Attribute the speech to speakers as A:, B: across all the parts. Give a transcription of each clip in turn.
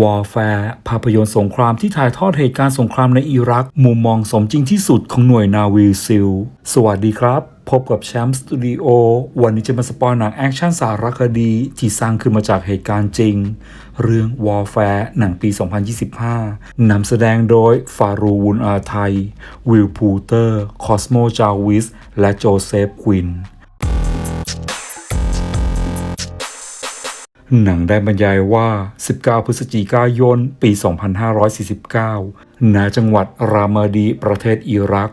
A: Warfare ภาพยนตร์สงครามที่ถ่ายทอดเหตุการณ์สงครามในอิรัก มุมมองสมจริงที่สุดของหน่วยนาวีซิล สวัสดีครับ พบกับแชมป์สตูดิโอวันนี้จะมาสปอยหนังแอคชั่นสารคดี ที่สร้างขึ้นมาจากเหตุการณ์จริง เรื่อง Warfare หนังปี 2025 นำแสดงโดย ฟารูวุนอาไทย วิลพูเตอร์ คอสโมจาวิส และโจเซฟควิน หนังได้บรรยายว่า 19 พฤศจิกายน ปี 2549 ณ จังหวัดรามาดีประเทศอิรัก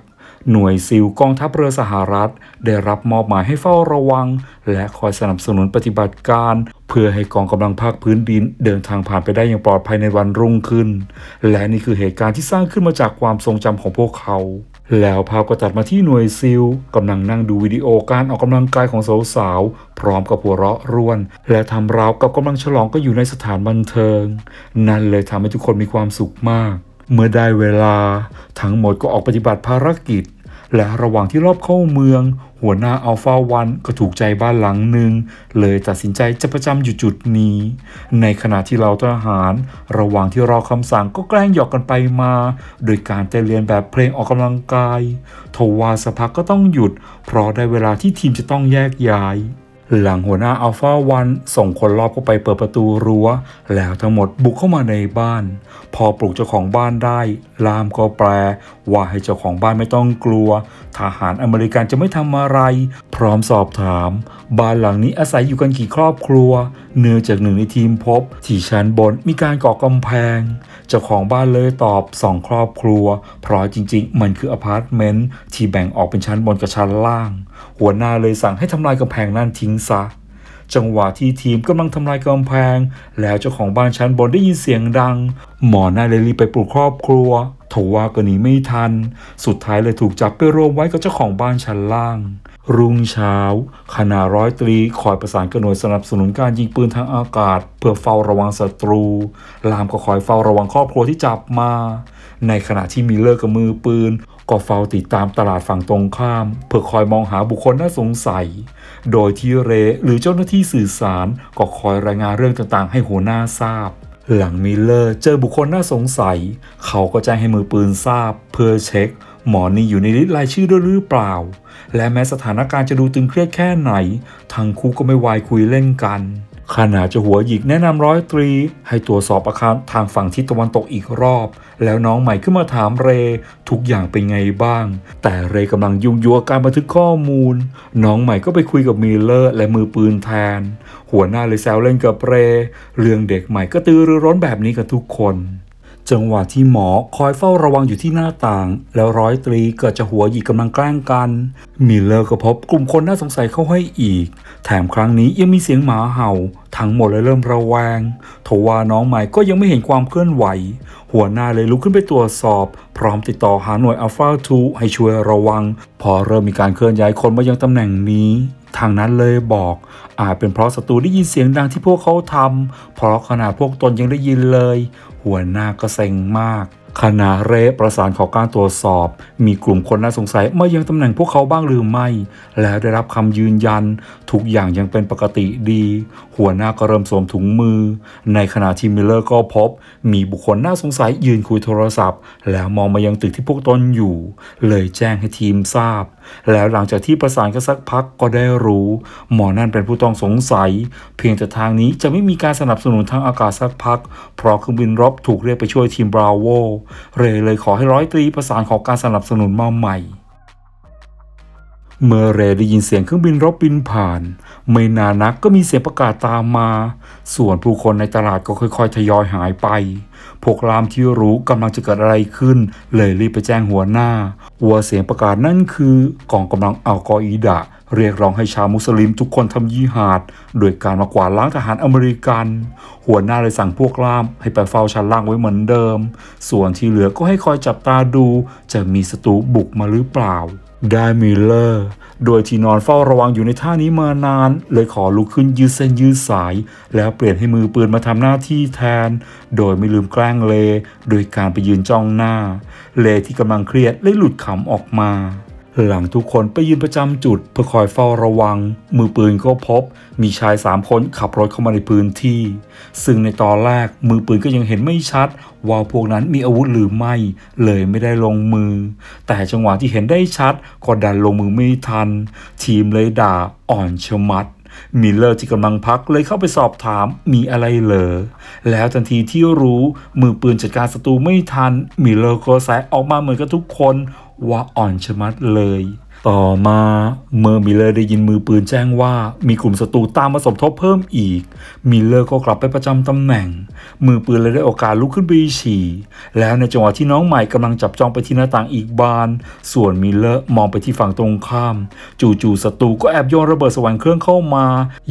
A: หน่วยซิลกองทัพเรือสหรัฐ ได้รับมอบหมายให้เฝ้าระวัง และคอยสนับสนุนปฏิบัติการ เพื่อให้กองกำลังภาคพื้นดินเดินทางผ่านไปได้อย่างปลอดภัยในวันรุ่งขึ้น และนี่คือเหตุการณ์ที่สร้างขึ้นมาจากความทรงจำของพวกเขา แล้วภาพก็ตัดมาที่หน่วยซิลกำลังนั่งดูวิดีโอการออกกำลังกายของสาวๆ พร้อมกับหัวเราะร่วน และทำราวกับกำลังฉลองก็อยู่ในสถานบันเทิง นั่นเลยทำให้ทุกคนมีความสุขมาก เมื่อได้เวลา ทั้งหมดก็ออกปฏิบัติภารกิจ และระหว่างที่รอบเข้าเมือง หัวหน้าอัลฟาวันก็ถูกใจบ้านหลังหนึ่งเลยตัดสินใจจะประจำอยู่จุดนี้ ในขณะที่เราทหาร ระหว่างที่รอคำสั่งก็แกล้งหยอกกันไปมา โดยการเต้นเรียนแบบเพลงออกกำลังกายทว่าสภาก็ต้องหยุด เพราะได้เวลาที่ทีมจะต้องแยกย้าย หลังหัวหน้าอัลฟาวันส่งคนรอบเข้าไปเปิดประตูรัว้ว แล้วทั้งหมดบุกเข้ามาในบ้าน พอปลุกเจ้าของบ้านได้ ลามก็แปล ว่าให้เจ้าของบ้านไม่ต้องกลัว ทหารอเมริกันจะไม่ทำอะไร พร้อมสอบถาม บ้านหลังนี้อาศัยอยู่กันกี่ครอบครัว เนื่องจากหนึ่งในทีมพบ ที่ชั้นบนมีการก่อกำแพง เจ้าของบ้านเลยตอบสองครอบครัว เพราะจริงๆ มันคืออพาร์ตเมนต์ที่แบ่งออกเป็นชั้นบนกับชั้นล่าง หัวหน้าเลยสั่งให้ทำลายกำแพงนั่นทิ้งซะ จังหวะที่ทีมกำลังทำลายกำแพง แล้วเจ้าของบ้านชั้นบนได้ยินเสียงดัง หมอน้าเลยรีบไปปลุกครอบครัวทว่าก็หนีไม่ทัน สุดท้ายเลยถูกจับไปรวมไว้กับเจ้าของบ้านชั้นล่าง รุ่งเช้า คณะร้อยตรีคอยประสานกับหน่วยสนับสนุนการยิงปืนทางอากาศ เพื่อเฝ้าระวังศัตรู ลามก็คอยเฝ้าระวังครอบครัวที่จับมา ในขณะที่มีเลอร์กับมือปืน ก็เฝ้าติดตามตลาดฝั่งตรงข้าม เพื่อคอยมองหาบุคคลน่าสงสัย โดยที่เรหรือเจ้าหน้าที่สื่อสารก็คอยรายงานเรื่องต่างๆ ให้หัวหน้าทราบ หลังมิลเลอร์เจอบุคคลน่าสงสัย เขาก็แจ้งให้มือปืนทราบ เพื่อเช็ค หมอนี่อยู่ในลิสต์รายชื่อด้วยหรือเปล่า และแม้สถานการณ์จะดูตึงเครียดแค่ไหน ทั้งคู่ก็ไม่วายคุยเล่นกัน ขณะจะหัวหยิกแนะนำร้อยตรี ให้ตรวจสอบอาคารทางฝั่งทิศตะวันตกอีกรอบ แล้วน้องใหม่ขึ้นมาถามเร ทุกอย่างเป็นไงบ้าง แต่เรกำลังยุ่งยัวการบันทึกข้อมูล น้องใหม่ก็ไปคุยกับมิลเลอร์และมือปืนแทน หัวหน้าเลยแซวเล่นกับเร เรื่องเด็กใหม่ก็ตือรือร้นแบบนี้กับทุกคน จังหวะที่หมอคอยเฝ้าระวังอยู่ที่หน้าต่าง แล้วร้อยตรีเกิดจะหัวหยิกกำลังแกล้งกัน มิลเลอร์ก็พบกลุ่มคนน่าสงสัยเข้าให้อีก แถมครั้งนี้ยังมีเสียงหมาเห่า ทั้งหมดเลยเริ่มระแวงทว่าน้องใหม่ก็ยังไม่เห็นความเคลื่อนไหว หัวหน้าเลยลุกขึ้นไปตรวจสอบ พร้อมติดต่อหาหน่วยอัลฟาทูให้ช่วยระวัง พอเริ่มมีการเคลื่อนย้ายคนมายังตำแหน่งนี้ทางนั้นเลยบอกอาจเป็นเพราะศัตรูได้ยินเสียงดังที่พวกเขาทำเพราะขนาดพวกตนยังได้ยินเลย หัวหน้าก็เซ็งมากคณะเรประสานขอการตรวจสอบ มีกลุ่มคนน่าสงสัยมายังตำแหน่งพวกเขาบ้างหรือไม่ แล้วได้รับคำยืนยัน ทุกอย่างยังเป็นปกติดี หัวหน้าก็เริ่มสวมถุงมือ ในขณะที่มิลเลอร์ก็พบ มีบุคคลน่าสงสัยยืนคุยโทรศัพท์ แล้วมองมายังตึกที่พวกตนอยู่ เลยแจ้งให้ทีมทราบแล้วหลังจากที่ประสานกันสักพักก็ได้รู้ หมอนั่นเป็นผู้ต้องสงสัย เพียงแต่ทางนี้จะไม่มีการสนับสนุนทางอากาศสักพัก เพราะเครื่องบินรบถูกเรียกไปช่วยทีมบราโวเรเลยขอให้ร้อยตรีประสานขอการสนับสนุนมาใหม่เมื่อเรได้ยินเสียงเครื่องบินรบบินผ่าน ไม่นานนักก็มีเสียงประกาศตามมา ส่วนผู้คนในตลาดก็ค่อยๆ ทยอยหายไป พวกรามที่รู้กำลังจะเกิดอะไรขึ้น เลยรีบไปแจ้งหัวหน้าว่าเสียงประกาศนั่นคือกองกำลังอัลกออิดะเรียกร้องให้ชาวมุสลิมทุกคนทำยีหาด โดยการมากวาดล้างทหารอเมริกัน หัวหน้าเลยสั่งพวกล่ามให้ไปเฝ้าชั้นล่างไว้เหมือนเดิม ส่วนที่เหลือก็ให้คอยจับตาดู จะมีศัตรูบุกมาหรือเปล่า ได้มิลเลอร์ โดยที่นอนเฝ้าระวังอยู่ในท่านี้มานาน เลยขอลุกขึ้นยืดเส้นยืดสาย แล้วเปลี่ยนให้มือปืนมาทำหน้าที่แทน โดยไม่ลืมแกล้งเล โดยการไปยืนจ้องหน้า เลที่กำลังเครียดเลยหลุดขำออกมา หลังทุกคนไปยืนประจำจุดเพื่อคอยเฝ้าระวัง มือปืนก็พบมีชายสามคนขับรถเข้ามาในพื้นที่ ซึ่งในตอนแรกมือปืนก็ยังเห็นไม่ชัด ว่าพวกนั้นมีอาวุธหรือไม่ เลยไม่ได้ลงมือ แต่จังหวะที่เห็นได้ชัดก็ดันลงมือไม่ทัน ทีมเลยด่าอ่อนชะมัดมิลเลอร์ที่กำลังพักเลยเข้าไปสอบถามมีอะไรเหรอ แล้วทันทีที่รู้มือปืนจัดการศัตรูไม่ทันมิลเลอร์ก็แซะออกมาเหมือนกับทุกคนว่าอ่อนชะมัดเลย ต่อมาเมื่อมิเลอร์ได้ยินมือปืนแจ้งว่ามีกลุ่มศัตรูตามมาสมทบเพิ่มอีก มิเลอร์ก็กลับไปประจำตำแหน่ง มือปืนเลยได้โอกาสลุกขึ้นไปฉี่ แล้วในจังหวะที่น้องใหม่กำลังจับจ้องไปที่หน้าต่างอีกบาน ส่วนมิเลอร์มองไปที่ฝั่งตรงข้าม จู่ๆศัตรูก็แอบโยนระเบิดสวรรค์เครื่องเข้ามา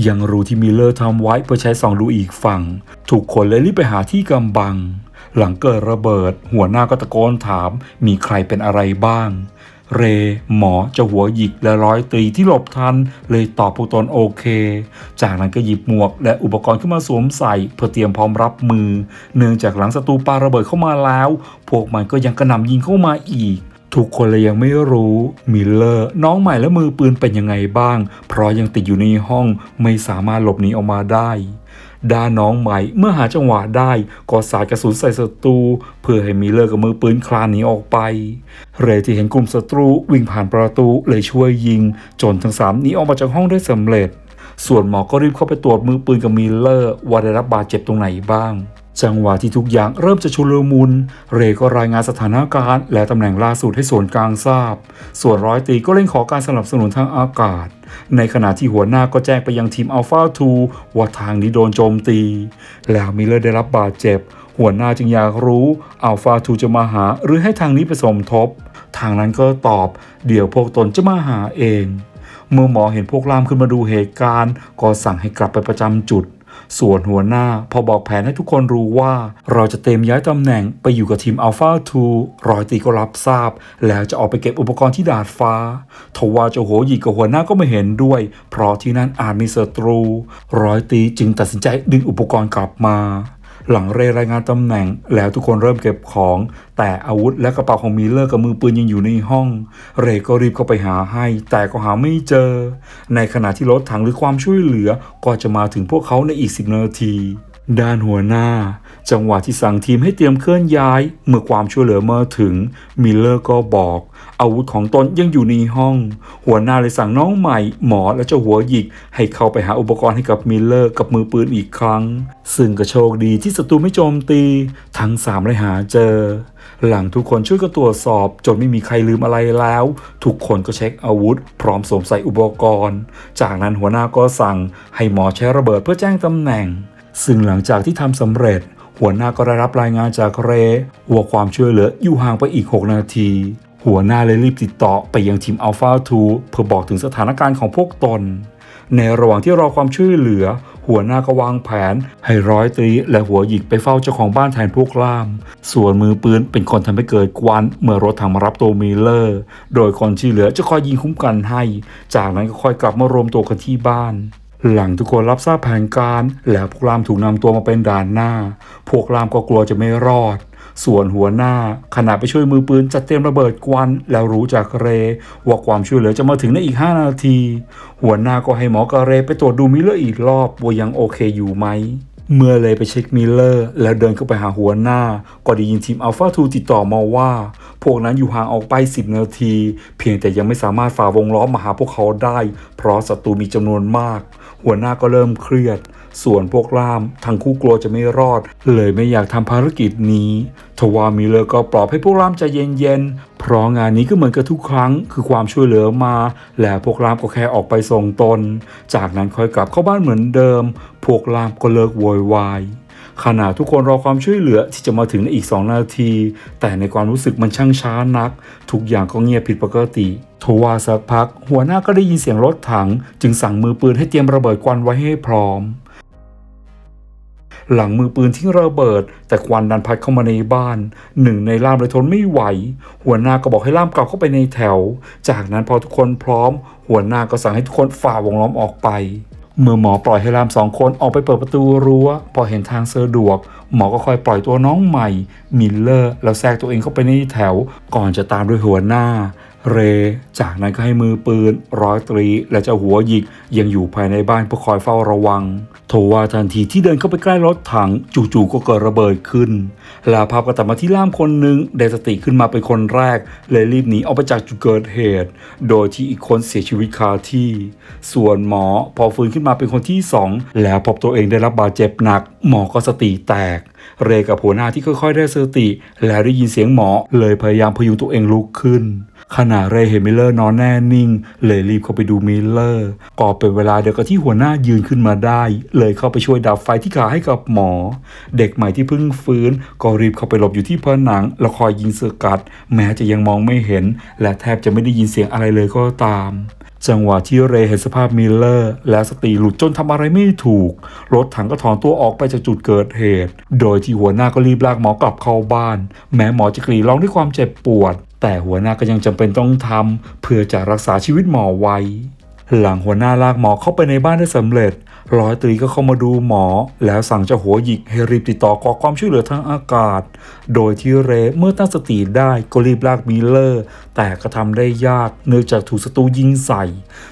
A: ยังรู้ที่มิเลอร์ทำไว้เพื่อใช้ส่องดูอีกฝั่งทุกคนเลยรีบไปหาที่กำบัง หลังเกิดระเบิด หัวหน้าก็ตะโกนถาม มีใครเป็นอะไรบ้าง เร หมอเจะหัวหยิกและร้อยตีที่หลบทัน เลยตอบพวกตนโอเค จากนั้นก็หยิบหมวกและอุปกรณ์ขึ้นมาสวมใส่ เพื่อเตรียมพร้อมรับมือ เนื่องจากหลังศัตรูปาระเบิดเข้ามาแล้ว พวกมันก็ยังกระหน่ำยิงเข้ามาอีกทุกคนเลยยังไม่รู้มิลเลอร์น้องใหม่และมือปืนเป็นยังไงบ้าง เพราะยังติดอยู่ในห้องไม่สามารถหลบหนีออกมาได้ ด้านน้องใหม่เมื่อหาจังหวะได้ก็สาดกระสุนใส่ศัตรูเพื่อให้มิเลอร์กับมือปืนคลานหนีออกไป เรที่เห็นกลุ่มศัตรูวิ่งผ่านประตูเลยช่วยยิง จนทั้งสามหนีออกมาจากห้องได้สำเร็จ ส่วนหมอก็รีบเข้าไปตรวจมือปืนกับมิเลอร์ว่าได้รับบาดเจ็บตรงไหนบ้าง จังหวะที่ทุกอย่างเริ่มจะชุลมุน เรก็รายงานสถานการณ์ และตำแหน่งล่าสุดให้ส่วนกลางทราบ ส่วนร้อยตีก็เร่งขอการสนับสนุนทางอากาศ ในขณะที่หัวหน้าก็แจ้งไปยังทีมอัลฟา2ว่าทางนี้โดนโจมตี แล้วมิเลอร์ได้รับบาดเจ็บ หัวหน้าจึงอยากรู้อัลฟา2จะมาหาหรือให้ทางนี้ไปสมทบ ทางนั้นก็ตอบ เดี๋ยวพวกตนจะมาหาเอง เมื่อหมอเห็นพวกล่ามขึ้นมาดูเหตุการณ์ ก็สั่งให้กลับไปประจำจุด ส่วนหัวหน้าพอบอกแผนให้ทุกคนรู้ว่า เราจะเต็มย้ายตำแหน่งไปอยู่กับทีมอัลฟา2รอยตีก็รับทราบ แล้วจะออกไปเก็บอุปกรณ์ที่ดาดฟ้าทว่าเจ้าโหยีกับหัวหน้าก็ไม่เห็นด้วย เพราะที่นั่นอาจมีศัตรู รอยตีจึงตัดสินใจดึงอุปกรณ์กลับมา หลังเรรายงานตำแหน่ง แล้วทุกคนเริ่มเก็บของ แต่อาวุธและกระเป๋าของมิลเลอร์กับมือปืนยังอยู่ในห้อง เรก็รีบเข้าไปหาให้ แต่ก็หาไม่เจอ ในขณะที่รถถังหรือความช่วยเหลือก็จะมาถึงพวกเขาในอีกสิบนาที ด้านหัวหน้า จังหวะที่สั่งทีมให้เตรียมเคลื่อนย้าย เมื่อความช่วยเหลือมาถึง มิลเลอร์ก็บอก อาวุธของตนยังอยู่ในห้อง หัวหน้าเลยสั่งน้องใหม่ หมอและเจ้าหัวหยิก ให้เข้าไปหาอุปกรณ์ให้กับมิลเลอร์กับมือปืนอีกครั้ง ซึ่งก็โชคดีที่ศัตรูไม่โจมตี ทั้งสามเลยหาเจอ หลังทุกคนช่วยกันตรวจสอบ จนไม่มีใครลืมอะไรแล้ว ทุกคนก็เช็คอาวุธ พร้อมสวมใส่อุปกรณ์ จากนั้นหัวหน้าก็สั่งให้หมอใช้ระเบิดเพื่อแจ้งตำแหน่ง ซึ่งหลังจากที่ทำสำเร็จ หัวหน้าก็ได้รับรายงานจากเรว่าความช่วยเหลืออยู่ห่างไปอีก 6 นาที หัวหน้าเลยรีบติดต่อไปยังทีมอัลฟา2เพื่อบอกถึงสถานการณ์ของพวกตน ในระหว่างที่รอความช่วยเหลือ หัวหน้าก็วางแผน ให้ร้อยตรีและหัวหยิกไปเฝ้าเจ้าของบ้านแทนพวกล่าม ส่วนมือปืนเป็นคนทำให้เกิดควันเมื่อรถถังมารับตัวมิลเลอร์ โดยคนที่เหลือจะคอยยิงคุ้มกันให้ จากนั้นก็ค่อยกลับมารวมตัวกันที่บ้าน หลังทุกคนรับทราบแผนการ แล้วพวกรามถูกนำตัวมาเป็นด่านหน้า พวกรามก็กลัวจะไม่รอด ส่วนหัวหน้าขณะไปช่วยมือปืนจัดเตรียมระเบิดกวัน แล้วรู้จากเร ว่าความช่วยเหลือจะมาถึงในอีก 5 นาที หัวหน้าก็ให้หมอกระเรไปตรวจดูมิเลอร์อีกรอบว่ายังโอเคอยู่ไหม เมื่อเลยไปเช็คมิลเลอร์ แล้วเดินเข้าไปหาหัวหน้า ก็ได้ยินทีมอัลฟาทูติดต่อมาว่า พวกนั้นอยู่ห่างออกไป 10 นาที เพียงแต่ยังไม่สามารถฝ่าวงล้อมมาหาพวกเขาได้ เพราะศัตรูมีจำนวนมาก หัวหน้าก็เริ่มเครียด ส่วนพวกล่ามทั้งคู่กลัวจะไม่รอด เลยไม่อยากทำภารกิจนี้ ทว่ามิเลอร์ก็ปลอบให้พวกล่ามใจเย็นๆ เพราะงานนี้ก็เหมือนกับทุกครั้ง คือความช่วยเหลือมา และพวกล่ามก็แค่ออกไปส่งตน จากนั้นค่อยกลับเข้าบ้านเหมือนเดิม พวกล่ามก็เลิกโวยวายขณะทุกคนรอความช่วยเหลือที่จะมาถึงในอีก 2 นาที แต่ในความรู้สึกมันช่างช้านัก ทุกอย่างก็เงียบผิดปกติทว่าสักพัก หัวหน้าก็ได้ยินเสียงรถถัง จึงสั่งมือปืนให้เตรียมระเบิดควันไว้ให้พร้อม หลังมือปืนทิ้งระเบิด แต่ควันดันพัดเข้ามาในบ้าน หนึ่งในล่ามเลยทนไม่ไหว หัวหน้าก็บอกให้ล่ามกลับเข้าไปในแถว จากนั้นพอทุกคนพร้อม หัวหน้าก็สั่งให้ทุกคนฝ่าวงล้อมออกไป เมื่อหมอปล่อยให้ล่ามสองคนออกไปเปิดประตูรั้ว พอเห็นทางสะดวก หมอก็ค่อยปล่อยตัวน้องใหม่มิลเลอร์แล้วแทรกตัวเองเข้าไปในแถว ก่อนจะตามด้วยหัวหน้าเร จากนั้นก็ให้มือปืน ร้อยตรี และเจ้าหัวหยิกยังอยู่ภายในบ้านเพื่อคอยเฝ้าระวัง ทว่าทันทีที่เดินเข้าไปใกล้รถถังจู่ๆก็เกิดระเบิดขึ้นล้วภาพก็ตัดมาที่ล่ามคนหนึ่งได้สติขึ้นมาเป็นคนแรกเลยรีบหนีออกไปจากจุดเกิดเหตุ โดยที่อีกคนเสียชีวิตคาที่ ส่วนหมอพอฟื้นขึ้นมาเป็นคนที่สองแล้วพบตัวเองได้รับบาดเจ็บหนัก หมอก็สติแตก เรกับหัวหน้าที่ค่อยๆ ได้สติ แล้วได้ยินเสียงหมอเลยพยายามพยุงตัวเองลุกขึ้น ขณะเรเห็นมิลเลอร์นอนแน่นิ่ง เลยรีบเข้าไปดูมิลเลอร์ก็เป็นเวลาเดียวกับที่หัวหน้ายืนขึ้นมาได้ เลยเข้าไปช่วยดับไฟที่ขาให้กับหมอ เด็กใหม่ที่เพิ่งฟื้น ก็รีบเข้าไปหลบอยู่ที่ผนังแล้วคอยยิงเสือกัด แม้จะยังมองไม่เห็น และแทบจะไม่ได้ยินเสียงอะไรเลยก็ตามจังหวะที่เรเห็นสภาพมิลเลอร์ และสติหลุดจนทำอะไรไม่ถูก รถถังก็ถอนตัวออกไปจากจุดเกิดเหตุ โดยที่หัวหน้าก็รีบลากหมอกลับเข้าบ้าน แม้หมอจะกรีดร้องด้วยความเจ็บปวด แต่หัวหน้าก็ยังจำเป็นต้องทำเพื่อจะรักษาชีวิตหมอไว้ หลังหัวหน้าลากหมอเข้าไปในบ้านได้สำเร็จ ร้อยตรีก็เข้ามาดูหมอ แล้วสั่งเจ้าหัวหยิกให้รีบติดต่อขอความช่วยเหลือทางอากาศ โดยที่เรเมื่อตั้งสติได้ก็รีบลากมิลเลอร์ แต่ก็ทำได้ยากเนื่องจากถูกศัตรูยิงใส่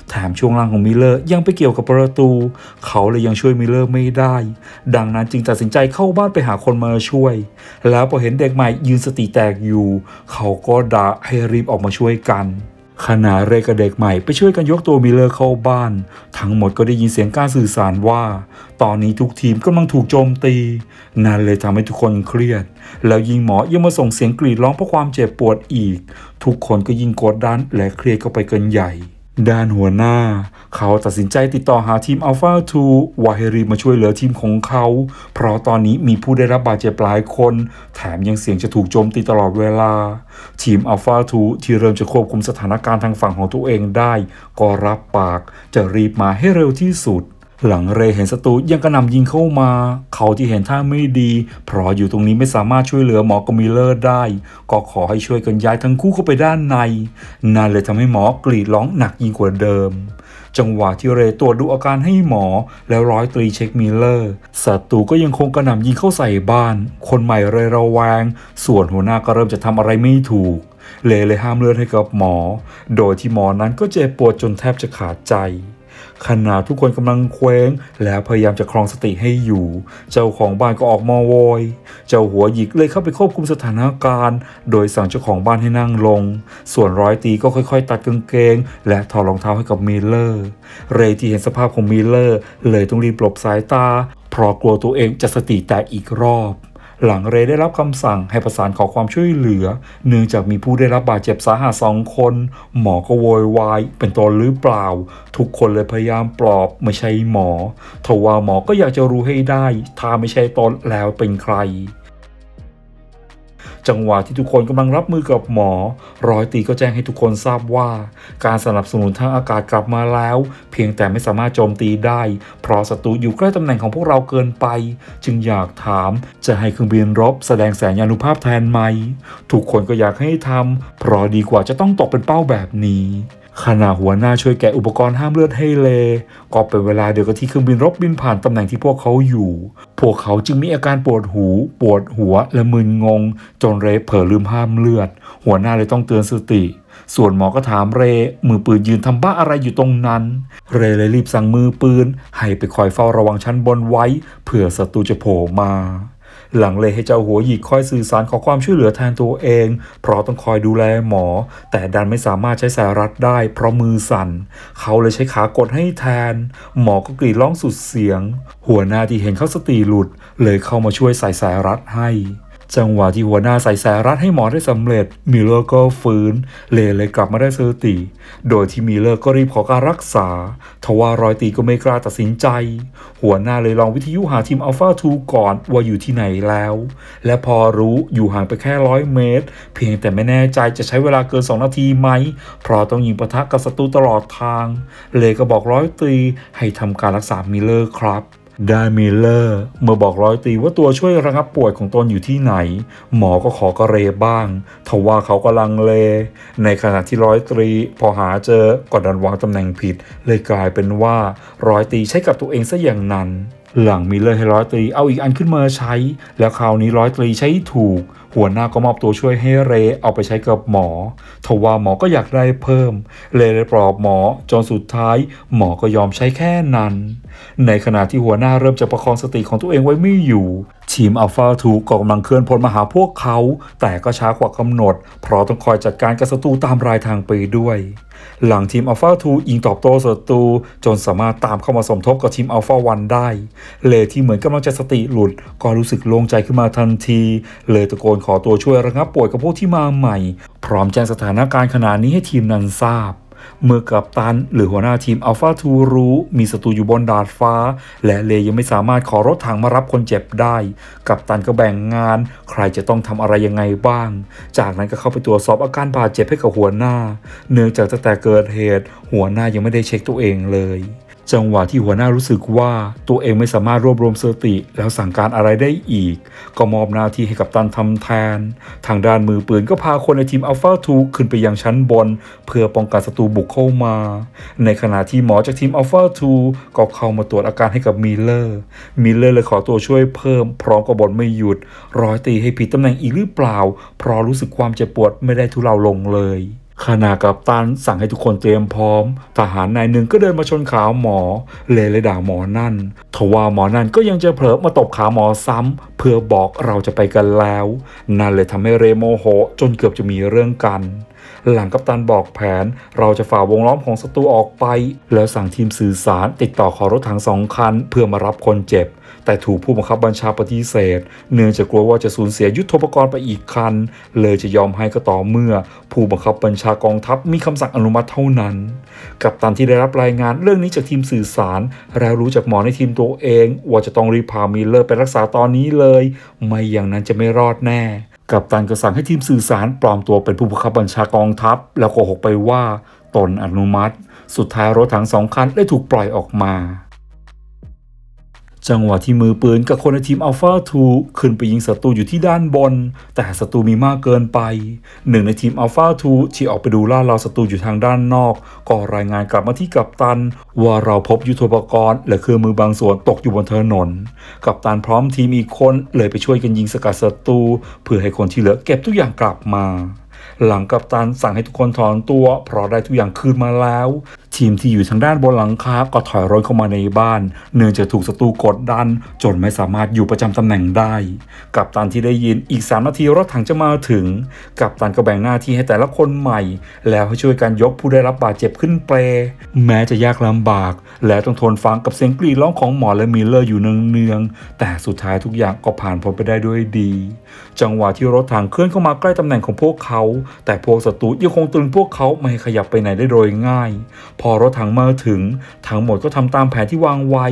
A: แถมช่วงล่างของมิลเลอร์ยังไปเกี่ยวกับประตู เขาเลยยังช่วยมิลเลอร์ไม่ได้ ดังนั้นจึงตัดสินใจเข้าบ้านไปหาคนมาช่วย แล้วพอเห็นเด็กใหม่ยืนสติแตกอยู่ เขาก็ด่าให้รีบออกมาช่วยกัน ขณะเรกับเด็กใหม่ไปช่วยกันยกตัวมิเลอร์เข้าบ้าน ทั้งหมดก็ได้ยินเสียงการสื่อสารว่า ตอนนี้ทุกทีมกำลังถูกโจมตี นั่นเลยทำให้ทุกคนเครียด แล้วยิงหมอยังมาส่งเสียงกรีดร้องเพราะความเจ็บปวดอีก ทุกคนก็ยิ่งกดดันและเครียดเข้าไปกันใหญ่ ด้านหัวหน้า เขาตัดสินใจติดต่อหาทีมอัลฟา2วาเฮรีมาช่วยเหลือทีมของเขา เพราะตอนนี้มีผู้ได้รับบาดเจ็บหลายคน แถมยังเสี่ยงจะถูกโจมตีตลอดเวลา ทีมอัลฟา2ที่เริ่มจะควบคุมสถานการณ์ทางฝั่งของตัวเองได้ ก็รับปากจะรีบมาให้เร็วที่สุด หลังเรเห็นศัตรูยังกระหน่ำยิงเข้ามา เขาที่เห็นท่าไม่ดี เพราะอยู่ตรงนี้ไม่สามารถช่วยเหลือหมอกับมิเลอร์ได้ ก็ขอให้ช่วยกันย้ายทั้งคู่เข้าไปด้านใน นั่นเลยทำให้หมอกรีดร้องหนักยิ่งกว่าเดิม จังหวะที่เรตรวจดูอาการให้หมอแล้วร้อยตรีเช็คมิเลอร์ศัตรูก็ยังคงกระหน่ำยิงเข้าใส่บ้าน คนใหม่เรระแวง ส่วนหัวหน้าก็เริ่มจะทำอะไรไม่ถูกเลเลยห้ามเลือดให้กับหมอ โดยที่หมอนั้นก็เจ็บปวดจนแทบจะขาดใจ ขณะทุกคนกำลังเคว้ง แล้วพยายามจะครองสติให้อยู่ เจ้าของบ้านก็ออกมาโวย เจ้าหัวหยิกเลยเข้าไปควบคุมสถานการณ์ โดยสั่งเจ้าของบ้านให้นั่งลง ส่วนร้อยตีก็ค่อยๆ ตัดกางเกง และถอดรองเท้าให้กับมิลเลอร์ เรย์ที่เห็นสภาพของมิลเลอร์ เลยต้องรีบหลบสายตา เพราะกลัวตัวเองจะสติแตกอีกรอบ หลังเรได้รับคำสั่งให้ประสานขอความช่วยเหลือ เนื่องจากมีผู้ได้รับบาดเจ็บสาหัสสองคน หมอก็โวยวายเป็นตนหรือเปล่า ทุกคนเลยพยายามปลอบไม่ใช่หมอทว่าหมอก็อยากจะรู้ให้ได้ ถ้าไม่ใช่ตนแล้วเป็นใคร จังหวะที่ทุกคนกำลังรับมือกับหมอ ร้อยตีก็แจ้งให้ทุกคนทราบว่า การสนับสนุนทางอากาศกลับมาแล้ว เพียงแต่ไม่สามารถโจมตีได้ เพราะศัตรูอยู่ใกล้ตำแหน่งของพวกเราเกินไป จึงอยากถามจะให้เครื่องบินรบแสดงแสงยานุภาพแทนไหมทุกคนก็อยากให้ทำเพราะดีกว่าจะต้องตกเป็นเป้าแบบนี้ ขณะหัวหน้าช่วยแกะอุปกรณ์ห้ามเลือดให้เลก็เป็นเวลาเดียวกับที่เครื่องบินรบบินผ่านตำแหน่งที่พวกเขาอยู่ พวกเขาจึงมีอาการปวดหู ปวดหัวและมึนงง จนเรเผลอลืมห้ามเลือด หัวหน้าเลยต้องเตือนสติ ส่วนหมอก็ถามเร มือปืนยืนทำบ้าอะไรอยู่ตรงนั้น เรเลยรีบสั่งมือปืน ให้ไปคอยเฝ้าระวังชั้นบนไว้เผื่อศัตรูจะโผล่มา หลังเลยให้เจ้าหัวหยิกคอยสื่อสารขอความช่วยเหลือแทนตัวเอง เพราะต้องคอยดูแลหมอ แต่ดันไม่สามารถใช้สายรัดได้ เพราะมือสั่น เขาเลยใช้ขากดให้แทน หมอก็กรีดร้องสุดเสียง หัวหน้าที่เห็นเขาสติหลุด เลยเข้ามาช่วยใส่สายรัดให้ จังหวะที่หัวหน้าใส่สายรัดให้หมอได้สำเร็จ มิเลอร์ก็ฟื้น เลเลยกลับมาได้สติ โดยที่มิเลอร์ก็รีบขอการรักษา ทว่ารอยตีก็ไม่กล้าตัดสินใจ หัวหน้าเลยลองวิทยุหาทีมอัลฟา2ก่อนว่าอยู่ที่ไหนแล้ว และพอรู้อยู่ห่างไปแค่ร้อยเมตร เพียงแต่ไม่แน่ใจจะใช้เวลาเกิน 2 นาทีไหม เพราะต้องยิงปะทะกับศัตรูตลอดทาง เลก็บอกร้อยตีให้ทำการรักษามิเลอร์ครับ ได้มิเลอร์เมื่อบอกร้อยตีว่าตัวช่วยระงับป่วยของตนอยู่ที่ไหน หมอก็ขอกระเรบ้างทว่าเขากำลังเล ในขณะที่ร้อยตรี พอหาเจอก็ดันวางตำแหน่งผิด เลยกลายเป็นว่าร้อยตีใช้กับตัวเองซะอย่างนั้น หลังมิเลอร์ให้ร้อยตรีเอาอีกอันขึ้นมาใช้ แล้วคราวนี้ร้อยตรีใช้ถูก หัวหน้าก็มอบตัวช่วยให้เรเอาไปใช้กับหมอ ทว่าหมอก็อยากได้เพิ่ม เรเลยปลอบหมอจนสุดท้าย หมอก็ยอมใช้แค่นั้น ในขณะที่หัวหน้าเริ่มจะประคองสติของตัวเองไว้ไม่อยู่ ทีมอัลฟาทูก็กำลังเคลื่อนพลมาหาพวกเขา แต่ก็ช้ากว่ากำหนด เพราะต้องคอยจัดการกับศัตรูตามรายทางไปด้วย หลังทีมอัลฟาทูยิงตอบโต้ศัตรูจนสามารถตามเข้ามาสมทบกับทีมอัลฟาวันได้ เลที่เหมือนกำลังจะสติหลุด ก็รู้สึกโล่งใจขึ้นมาทันที เลยตะโกนขอตัวช่วยระงับป่วยกับพวกที่มาใหม่ พร้อมแจ้งสถานการณ์ขณะนี้ให้ทีมนั้นทราบ เมื่อกัปตันหรือหัวหน้าทีมอัลฟาทูรู้มีศัตรูอยู่บนดาดฟ้า และเลยังไม่สามารถขอรถถังมารับคนเจ็บได้ กัปตันก็แบ่งงาน ใครจะต้องทำอะไรยังไงบ้าง จากนั้นก็เข้าไปตรวจสอบอาการบาดเจ็บให้กับหัวหน้า เนื่องจากตั้งแต่เกิดเหตุ หัวหน้ายังไม่ได้เช็คตัวเองเลย จังหวะที่หัวหน้ารู้สึกว่าตัวเองไม่สามารถรวบรวมสติ แล้วสั่งการอะไรได้อีก ก็มอบหน้าที่ให้กับตันทำแทน ทางด้านมือปืนก็พาคนในทีมอัลฟาทูขึ้นไปยังชั้นบน เพื่อป้องกันศัตรูบุกเข้ามา ในขณะที่หมอจากทีมอัลฟาทูก็เข้ามาตรวจอาการให้กับมิลเลอร์มิลเลอร์เลยขอตัวช่วยเพิ่ม พร้อมกับบนไม่หยุด ร้อยตีให้ผิดตำแหน่งอีกหรือเปล่า เพราะรู้สึกความเจ็บปวดไม่ได้ทุเลาลงเลย ขณะกับตันสั่งให้ทุกคนเตรียมพร้อม ทหารนายหนึ่งก็เดินมาชนขาหมอ เลเลยด่าหมอนั่นทว่าหมอนั่นก็ยังจะเผลอมาตบขาหมอซ้ำเพื่อบอกเราจะไปกันแล้ว นั่นเลยทำให้เรโมโหจนเกือบจะมีเรื่องกัน หลังกัปตันบอกแผน เราจะฝ่าวงล้อมของศัตรูออกไป แล้วสั่งทีมสื่อสารติดต่อขอรถถังสองคัน เพื่อมารับคนเจ็บ แต่ถูกผู้บังคับบัญชาปฏิเสธ เนื่องจากกลัวว่าจะสูญเสียยุทโธปกรณ์ไปอีกคัน เลยจะยอมให้ก็ต่อเมื่อ ผู้บังคับบัญชากองทัพมีคำสั่งอนุมัติเท่านั้น กัปตันที่ได้รับรายงานเรื่องนี้จากทีมสื่อสารแล้วรู้จากหมอในทีมตัวเอง ว่าจะต้องรีบพามิเลอร์ไปรักษาตอนนี้เลย ไม่อย่างนั้นจะไม่รอดแน่ กัปตันก็สั่งให้ทีมสื่อสารปลอมตัวเป็นผู้บังคับบัญชากองทัพ แล้วโกหกไปว่าตนอนุมัติ สุดท้ายรถถังสองคันได้ถูกปล่อยออกมา จังหวะที่มือปืนกับคนในทีมอัลฟาทูขึ้นไปยิงศัตรูอยู่ที่ด้านบน แต่ศัตรูมีมากเกินไป หนึ่งในทีมอัลฟาทูที่ออกไปดูล่าเราศัตรูอยู่ทางด้านนอก ก็รายงานกลับมาที่กัปตัน ว่าเราพบยุทโธปกรณ์และเครื่องมือบางส่วนตกอยู่บนถนน กัปตันพร้อมทีมอีกคนเลยไปช่วยกันยิงสกัดศัตรูเพื่อให้คนที่เหลือเก็บทุกอย่างกลับมาหลังกัปตันสั่งให้ทุกคนถอนตัว เพราะได้ทุกอย่างคืนมาแล้ว ทีมที่อยู่ทางด้านบนหลังคาก็ถอยร่นเข้ามาในบ้าน เนื่องจากถูกศัตรูกดดัน จนไม่สามารถอยู่ประจำตำแหน่งได้ กัปตันที่ได้ยินอีก 3 นาทีรถถังจะมาถึง กัปตันก็แบ่งหน้าที่ให้แต่ละคนใหม่ แล้วให้ช่วยกันยกผู้ได้รับบาดเจ็บขึ้นเปล แม้จะยากลำบาก และต้องทนฟังกับเสียงกรีดร้องของหมอและมิลเลอร์อยู่เนืองๆแต่สุดท้ายทุกอย่างก็ผ่านพ้นไปได้ด้วยดี จังหวะที่รถถังเคลื่อนเข้ามาใกล้ตำแหน่งของพวกเขา แต่พวกศัตรูยังคงตึงพวกเขาไม่ให้ขยับไปไหนได้โดยง่ายพอรถถังมาถึง ทั้งหมดก็ทำตามแผนที่วางไว้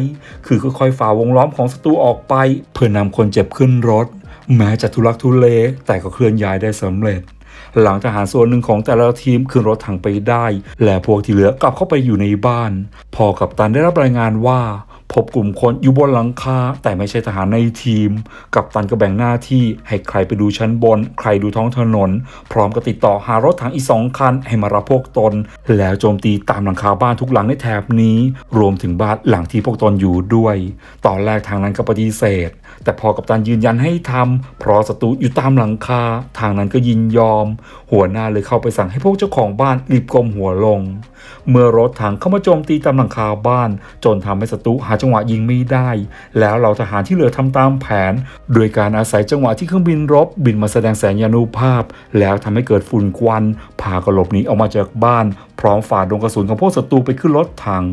A: คือค่อยๆฝ่าวงล้อมของศัตรูออกไป เพื่อนำคนเจ็บขึ้นรถ แม้จะทุลักทุเล แต่ก็เคลื่อนย้ายได้สำเร็จ หลังทหารส่วนหนึ่งของแต่ละทีมขึ้นรถถังไปได้ และพวกที่เหลือกลับเข้าไปอยู่ในบ้าน พอกับตันได้รับรายงานว่า พบกลุ่มคนอยู่บนหลังคาแต่ไม่ใช่ทหารในทีม กับตันก็แบ่งหน้าที่ให้ใครไปดูชั้นบน ใครดูท้องถนน พร้อมกับติดต่อหารถถังอีกสองคันให้มารับพวกตน แล้วโจมตีตามหลังคาบ้านทุกหลังในแถบนี้ รวมถึงบ้านหลังที่พวกตนอยู่ด้วย ตอนแรกทางนั้นก็ปฏิเสธ แต่พอกับตันยืนยันให้ทำเพราะศัตรูอยู่ตามหลังคา ทางนั้นก็ยินยอม หัวหน้าเลยเข้าไปสั่งให้พวกเจ้าของบ้านรีบก้มหัวลง เมื่อรถถังเข้ามาโจมตีตามหลังคาบ้าน จนทำให้ศัตรูหาจังหวะยิงไม่ได้ แล้วเราทหารที่เหลือทำตามแผน โดยการอาศัยจังหวะที่เครื่องบินรบบินมาแสดงแสงยานุภาพ แล้วทำให้เกิดฝุ่นควันพากระหลบหนีออกมาจากบ้าน พร้อมฝ่าดงกระสุนของพวกศัตรูไปขึ้นรถถัง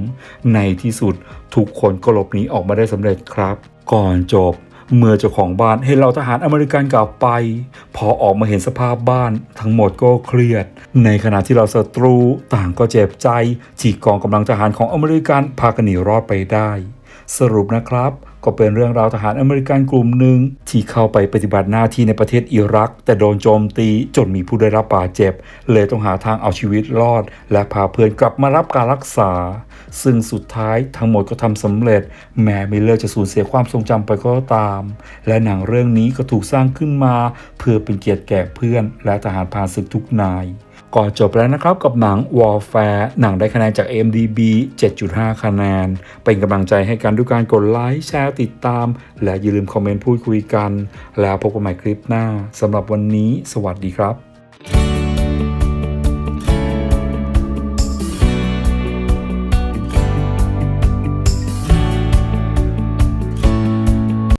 A: ในที่สุดทุกคนก็หลบหนีออกมาได้สำเร็จครับ ก่อนจบ เมื่อเจ้าของบ้านเห็นเราทหารอเมริกันกลับไป พอออกมาเห็นสภาพบ้าน ทั้งหมดก็เครียด ในขณะที่เราศัตรูต่างก็เจ็บใจที่กองกำลังทหารของอเมริกันพากันหนีรอดไปได้ สรุปนะครับ ก็เป็นเรื่องราวทหารอเมริกันกลุ่มหนึ่งที่เข้าไปปฏิบัติหน้าที่ในประเทศอิรัก แต่โดนโจมตีจนมีผู้ได้รับบาดเจ็บ เลยต้องหาทางเอาชีวิตรอด และพาเพื่อนกลับมารับการรักษา ซึ่งสุดท้ายทั้งหมดก็ทำสำเร็จ แม้มิเลอร์จะสูญเสียความทรงจำไปก็ตาม และหนังเรื่องนี้ก็ถูกสร้างขึ้นมา เพื่อเป็นเกียรติแก่เพื่อน และทหารผ่านศึกทุกนาย ก็จบแล้วนะครับกับหนัง Warfare หนังได้คะแนนจาก M D B 7.5 คะแนน เป็นกำลังใจให้กันด้วยการกดไลค์แชร์ติดตาม และอย่าลืมคอมเมนต์พูดคุยกัน แล้วพบกันใหม่คลิปหน้าสำหรับวันนี้ สวัสดีครับ